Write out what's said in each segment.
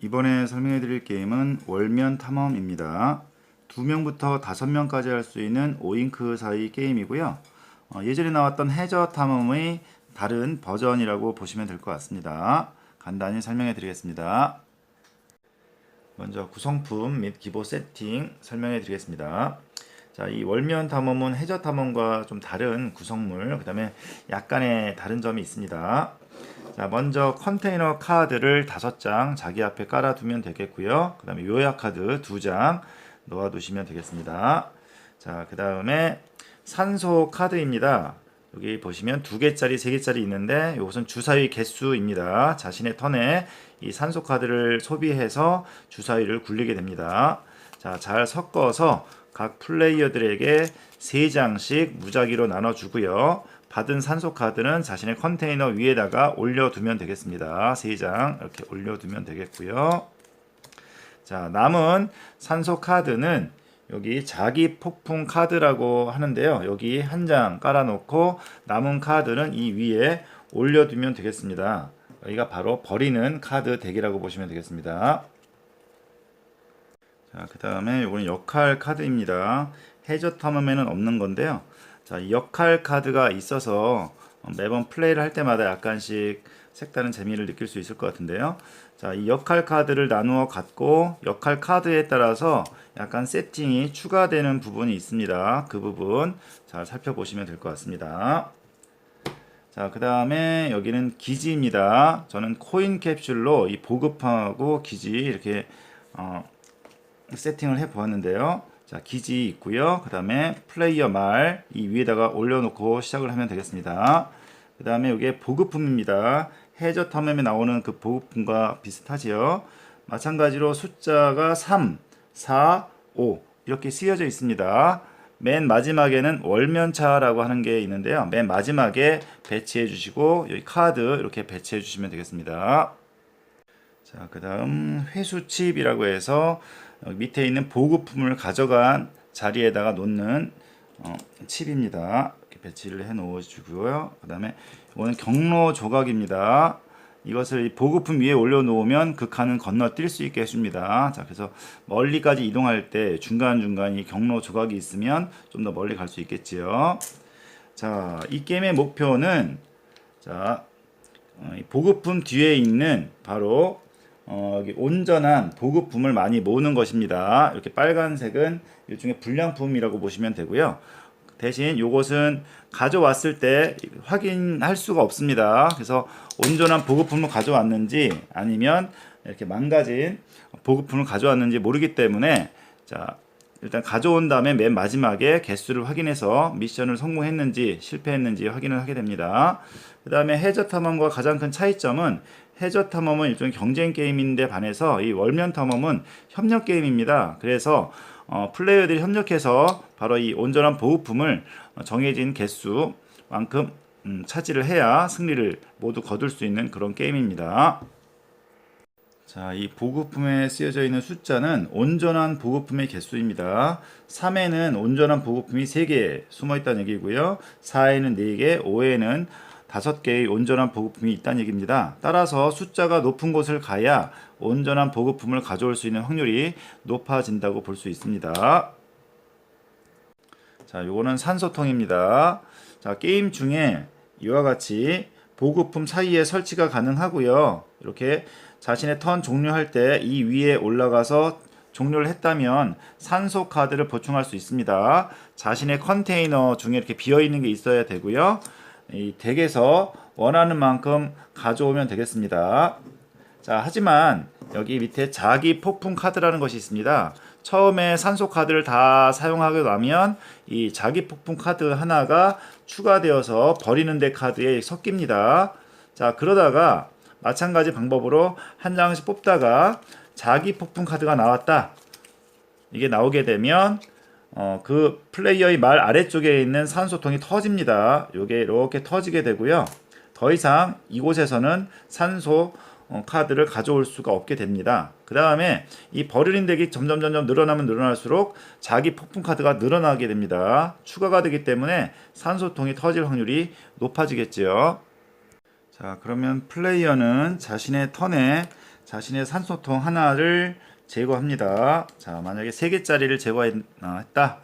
이번에 설명해 드릴 게임은 월면 탐험입니다. 2명부터 5명까지 할 수 있는 5잉크 사이 게임이고요. 어, 예전에 나왔던 해저 탐험의 다른 버전이라고 보시면 될 것 같습니다. 간단히 설명해 드리겠습니다. 먼저 구성품 및 기본 세팅 설명해 드리겠습니다. 자, 이 월면 탐험은 해저 탐험과 좀 다른 구성물, 그 다음에 약간의 다른 점이 있습니다. 자, 먼저 컨테이너 카드를 다섯 장 자기 앞에 깔아두면 되겠고요. 그 다음에 요약 카드 두 장 놓아두시면 되겠습니다. 자, 그 다음에 산소 카드입니다. 여기 보시면 두 개짜리, 세 개짜리 있는데 이것은 주사위 개수입니다. 자신의 턴에 이 산소 카드를 소비해서 주사위를 굴리게 됩니다. 자, 잘 섞어서 각 플레이어들에게 세 장씩 무작위로 나눠주고요. 받은 산소 카드는 자신의 컨테이너 위에다가 올려두면 되겠습니다. 세 장 이렇게 올려두면 되겠고요. 자, 남은 산소 카드는 여기 자기 폭풍 카드라고 하는데요. 여기 한 장 깔아놓고 남은 카드는 이 위에 올려두면 되겠습니다. 여기가 바로 버리는 카드 덱이라고 보시면 되겠습니다. 자, 그 다음에 이거는 역할 카드입니다. 해저 탐험에는 없는 건데요. 자, 이 역할 카드가 있어서 매번 플레이를 할 때마다 약간씩 색다른 재미를 느낄 수 있을 것 같은데요. 자, 이 역할 카드를 나누어 갖고 역할 카드에 따라서 약간 세팅이 추가되는 부분이 있습니다. 그 부분 잘 살펴보시면 될 것 같습니다. 자, 그 다음에 여기는 기지입니다. 저는 코인 캡슐로 이 보급하고 기지 이렇게 어, 세팅을 해 보았는데요. 자, 기지 있고요. 그 다음에 플레이어 말 이 위에다가 올려놓고 시작을 하면 되겠습니다. 그 다음에 이게 보급품입니다. 해저 탐험에 나오는 그 보급품과 비슷하지요. 마찬가지로 숫자가 3, 4, 5 이렇게 쓰여져 있습니다. 맨 마지막에는 월면차라고 하는 게 있는데요. 맨 마지막에 배치해 주시고 여기 카드 이렇게 배치해 주시면 되겠습니다. 자, 그 다음 회수칩이라고 해서 밑에 있는 보급품을 가져간 자리에다가 놓는 어, 칩입니다. 배치를 해 놓아 주고요. 그 다음에 이거는 경로 조각입니다. 이것을 이 보급품 위에 올려놓으면 그 칸은 건너뛸 수 있게 해줍니다. 자, 그래서 멀리까지 이동할 때 중간중간 이 경로 조각이 있으면 좀 더 멀리 갈 수 있겠지요. 자, 이 게임의 목표는 자, 어, 이 보급품 뒤에 있는 바로 어, 온전한 보급품을 많이 모으는 것입니다. 이렇게 빨간색은 일종의 불량품이라고 보시면 되고요. 대신 이것은 가져왔을 때 확인할 수가 없습니다. 그래서 온전한 보급품을 가져왔는지 아니면 이렇게 망가진 보급품을 가져왔는지 모르기 때문에 자 일단 가져온 다음에 맨 마지막에 개수를 확인해서 미션을 성공했는지 실패했는지 확인을 하게 됩니다. 그 다음에 해저 탐험과 가장 큰 차이점은 해저 탐험은 일종의 경쟁 게임인데 반해서 이 월면 탐험은 협력 게임입니다. 그래서 어, 플레이어들이 협력해서 바로 이 온전한 보급품을 어, 정해진 개수만큼 음, 차지를 해야 승리를 모두 거둘 수 있는 그런 게임입니다. 자, 이 보급품에 쓰여져 있는 숫자는 온전한 보급품의 개수입니다. 3에는 온전한 보급품이 3개 숨어 있다는 얘기고요. 4에는 4개, 5에는 5개의 온전한 보급품이 있다는 얘기입니다. 따라서 숫자가 높은 곳을 가야 온전한 보급품을 가져올 수 있는 확률이 높아진다고 볼 수 있습니다. 자, 요거는 산소통입니다. 자, 게임 중에 이와 같이 보급품 사이에 설치가 가능하고요. 이렇게 자신의 턴 종료할 때 이 위에 올라가서 종료를 했다면 산소 카드를 보충할 수 있습니다. 자신의 컨테이너 중에 이렇게 비어 있는 게 있어야 되고요. 이 덱에서 원하는 만큼 가져오면 되겠습니다. 자, 하지만 여기 밑에 자기 폭풍 카드라는 것이 있습니다. 처음에 산소 카드를 다 사용하고 나면 이 자기 폭풍 카드 하나가 추가되어서 버리는 데 카드에 섞입니다. 자, 그러다가 마찬가지 방법으로 한 장씩 뽑다가 자기 폭풍 카드가 나왔다. 이게 나오게 되면 어, 그 플레이어의 말 아래쪽에 있는 산소통이 터집니다. 요게 이렇게 터지게 되고요. 더 이상 이곳에서는 산소 어, 카드를 가져올 수가 없게 됩니다. 그 다음에 이 버리는 덱이 점점 점점 늘어나면 늘어날수록 자기 폭풍 카드가 늘어나게 됩니다. 추가가 되기 때문에 산소통이 터질 확률이 높아지겠지요. 자, 그러면 플레이어는 자신의 턴에 자신의 산소통 하나를 제거합니다. 자, 만약에 3개짜리를 제거했다.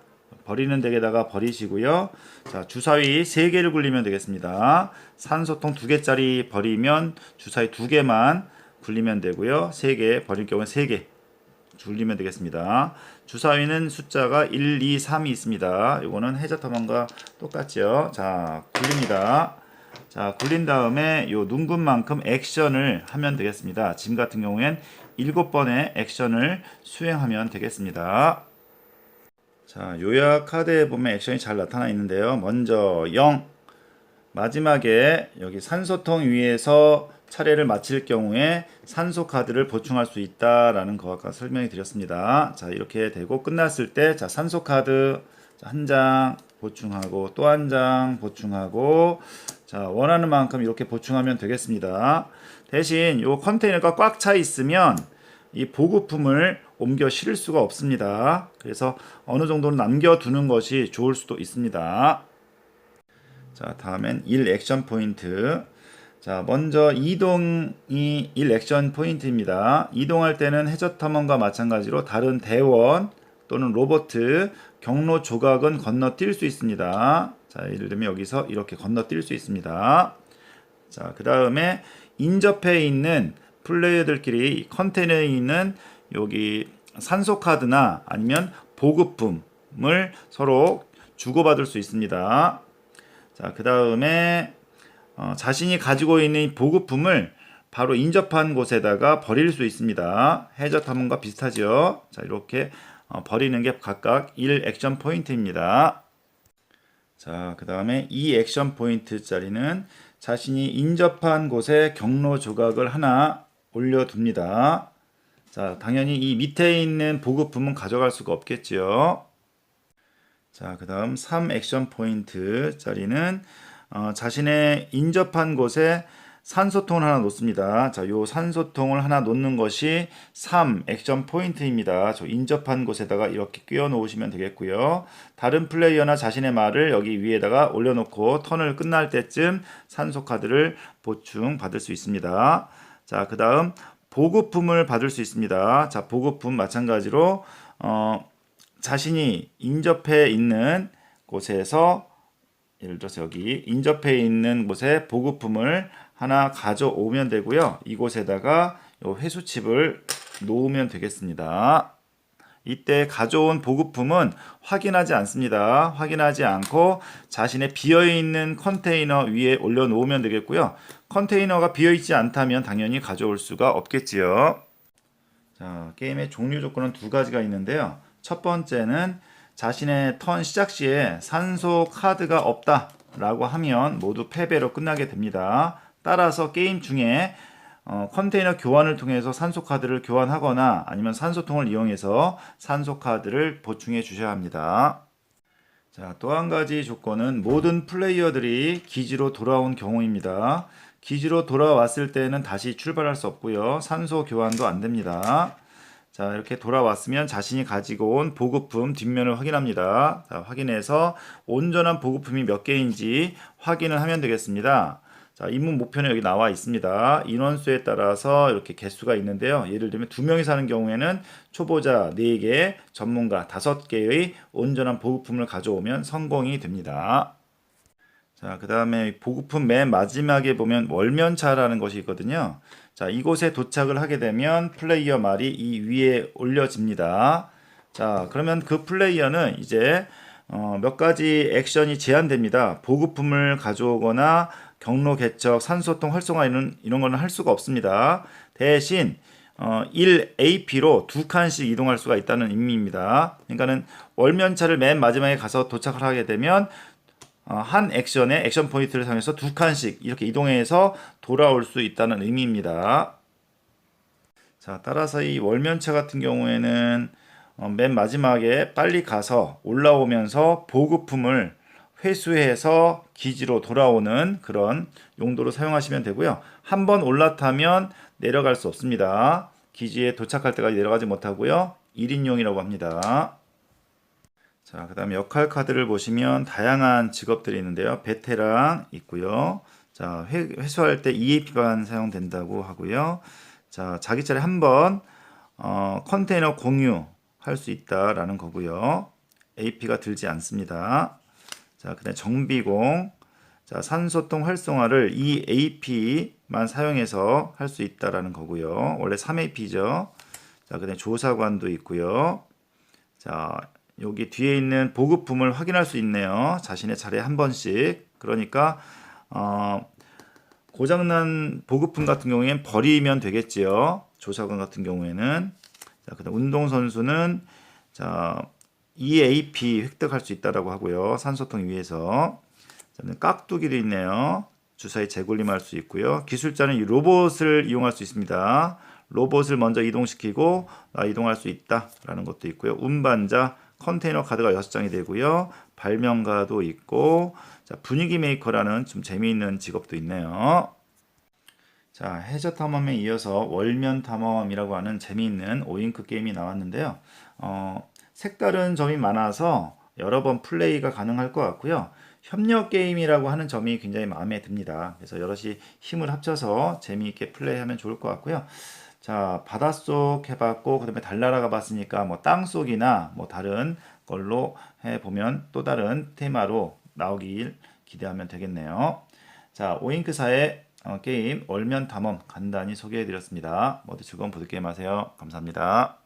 버리는 덱에다가 버리시고요. 자, 주사위 3개를 굴리면 되겠습니다. 산소통 2개짜리 버리면 주사위 2개만 굴리면 되고요. 3개 버릴 경우는 3개 굴리면 되겠습니다. 주사위는 숫자가 1, 2, 3이 있습니다. 이거는 해저터먼과 똑같죠. 자, 굴립니다. 자, 굴린 다음에 요 눈금만큼 액션을 하면 되겠습니다. 지금 같은 경우엔 7번의 액션을 수행하면 되겠습니다. 자, 요약 카드에 보면 액션이 잘 나타나 있는데요. 먼저 0. 마지막에 여기 산소통 위에서 차례를 마칠 경우에 산소 카드를 보충할 수 있다라는 거 아까 설명해 드렸습니다. 자, 이렇게 되고 끝났을 때 자, 산소 카드 한 장 보충하고 또 한 장 보충하고 자, 원하는 만큼 이렇게 보충하면 되겠습니다. 대신 요 컨테이너가 꽉 차 있으면 이 보급품을 옮겨 실을 수가 없습니다. 그래서 어느 정도는 남겨두는 것이 좋을 수도 있습니다. 자, 다음엔 1 액션 포인트. 자, 먼저 이동이 1 액션 포인트입니다. 이동할 때는 해저터먼과 마찬가지로 다른 대원 또는 로버트 경로 조각은 건너뛸 수 있습니다. 자, 예를 들면 여기서 이렇게 건너뛸 수 있습니다. 자, 그 다음에 인접해 있는 플레이어들끼리 컨테이너에 있는 여기 산소 카드나 아니면 보급품을 서로 주고받을 수 있습니다. 자, 그 다음에 어, 자신이 가지고 있는 이 보급품을 바로 인접한 곳에다가 버릴 수 있습니다. 해저 탐험과 비슷하죠. 자, 이렇게 어, 버리는 게 각각 1 액션 포인트입니다. 자, 그 다음에 2 액션 포인트 짜리는 자신이 인접한 곳에 경로 조각을 하나 올려둡니다. 자, 당연히 이 밑에 있는 보급품은 가져갈 수가 없겠지요. 자, 그 다음 3 액션 포인트 짜리는 어, 자신의 인접한 곳에 산소통을 하나 놓습니다. 자, 요 산소통을 하나 놓는 것이 3 액션 포인트입니다. 저 인접한 곳에다가 이렇게 끼워 놓으시면 되겠고요. 다른 플레이어나 자신의 말을 여기 위에다가 올려놓고 턴을 끝날 때쯤 산소 카드를 보충 받을 수 있습니다. 자, 그 다음 보급품을 받을 수 있습니다. 자, 보급품 마찬가지로 어, 자신이 인접해 있는 곳에서 예를 들어서 여기 인접해 있는 곳에 보급품을 하나 가져오면 되고요. 이곳에다가 요 회수칩을 놓으면 되겠습니다. 이때 가져온 보급품은 확인하지 않습니다. 확인하지 않고 자신의 비어있는 컨테이너 위에 올려놓으면 되겠고요. 컨테이너가 비어있지 않다면 당연히 가져올 수가 없겠지요. 자, 게임의 종류 조건은 두 가지가 있는데요. 첫 번째는 자신의 턴 시작 시에 산소 카드가 없다 라고 하면 모두 패배로 끝나게 됩니다. 따라서 게임 중에 어, 컨테이너 교환을 통해서 산소 카드를 교환하거나 아니면 산소통을 이용해서 산소 카드를 보충해 주셔야 합니다. 자, 또 한 가지 조건은 모든 플레이어들이 기지로 돌아온 경우입니다. 기지로 돌아왔을 때는 다시 출발할 수 없고요. 산소 교환도 안 됩니다. 자, 이렇게 돌아왔으면 자신이 가지고 온 보급품 뒷면을 확인합니다. 자, 확인해서 온전한 보급품이 몇 개인지 확인을 하면 되겠습니다. 자, 입문 목표는 여기 나와 있습니다. 인원수에 따라서 이렇게 개수가 있는데요. 예를 들면 두 명이 사는 경우에는 초보자 4개, 전문가 5개의 온전한 보급품을 가져오면 성공이 됩니다. 자, 그 다음에 보급품 맨 마지막에 보면 월면차라는 것이 있거든요. 자, 이곳에 도착을 하게 되면 플레이어 말이 이 위에 올려집니다. 자, 그러면 그 플레이어는 이제 어, 몇 가지 액션이 제한됩니다. 보급품을 가져오거나 경로 개척, 산소통 활성화 이런 이런 거는 할 수가 없습니다. 대신 어, 1AP로 두 칸씩 이동할 수가 있다는 의미입니다. 그러니까는 월면차를 맨 마지막에 가서 도착을 하게 되면 어, 한 액션에 액션 포인트를 사용해서 두 칸씩 이렇게 이동해서 돌아올 수 있다는 의미입니다. 자, 따라서 이 월면차 같은 경우에는 어, 맨 마지막에 빨리 가서 올라오면서 보급품을 회수해서 기지로 돌아오는 그런 용도로 사용하시면 되고요. 한번 올라타면 내려갈 수 없습니다. 기지에 도착할 때까지 내려가지 못하고요. 1인용이라고 합니다. 자, 그 다음에 역할 카드를 보시면 다양한 직업들이 있는데요. 베테랑 있고요. 자, 회, 회수할 때 EAP만 사용된다고 하고요. 자, 자기 차례 한번 어, 컨테이너 공유 할 수 있다라는 거고요. AP가 들지 않습니다. 자, 그다음 정비공. 자, 산소통 활성화를 이 AP만 사용해서 할 수 있다라는 거고요. 원래 3AP죠. 자, 그다음 조사관도 있고요. 자, 여기 뒤에 있는 보급품을 확인할 수 있네요. 자신의 차례 한 번씩. 그러니까 어, 고장난 보급품 같은 경우에는 버리면 되겠지요. 조사관 같은 경우에는 자, 그다음 운동 선수는 자, EAP 획득할 수 있다라고 하고요. 산소통 위에서. 자, 깍두기도 있네요. 주사위 재굴림할 수 있고요. 기술자는 이 로봇을 이용할 수 있습니다. 로봇을 먼저 이동시키고 아, 이동할 수 있다라는 것도 있고요. 운반자 컨테이너 카드가 6장이 되고요. 발명가도 있고 자, 분위기 메이커라는 좀 재미있는 직업도 있네요. 자, 해저 탐험에 이어서 월면 탐험이라고 하는 재미있는 오잉크 게임이 나왔는데요. 어, 색다른 점이 많아서 여러 번 플레이가 가능할 것 같고요. 협력 게임이라고 하는 점이 굉장히 마음에 듭니다. 그래서 여럿이 힘을 합쳐서 재미있게 플레이하면 좋을 것 같고요. 자, 바닷속 해봤고, 그 다음에 달나라 가봤으니까 뭐 땅속이나 뭐 다른 걸로 해보면 또 다른 테마로 나오길 기대하면 되겠네요. 자, 오잉크사의 어, 게임 월면 탐험 간단히 소개해드렸습니다. 모두 즐거운 보드게임 하세요. 감사합니다.